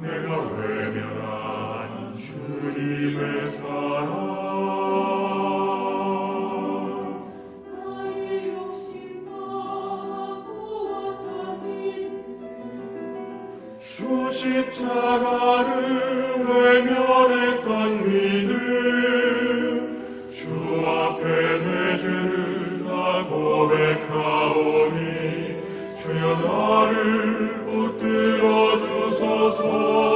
내가 외면한 주님의 사 주 십자가를 외면했던 믿음 주 앞에 내 죄를 다 고백하오니 주여 나를 붙들어 주소서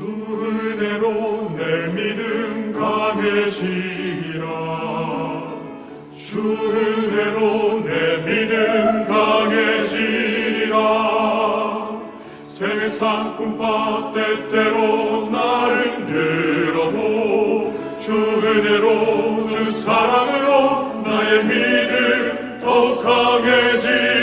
주 은혜로 내 믿음 강해지리라. 주 은혜로 내 믿음 강해지리라. 세상 꿈밭 때때로 나를 늘어도 주 은혜로 주 사랑으로 나의 믿음 더욱 강해지리라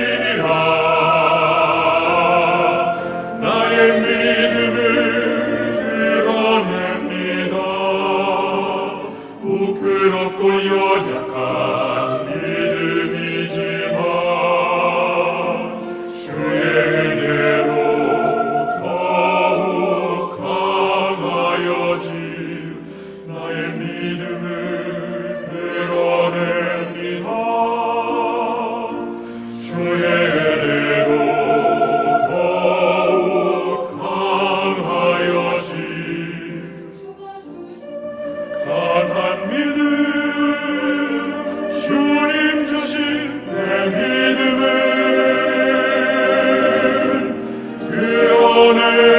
Amen.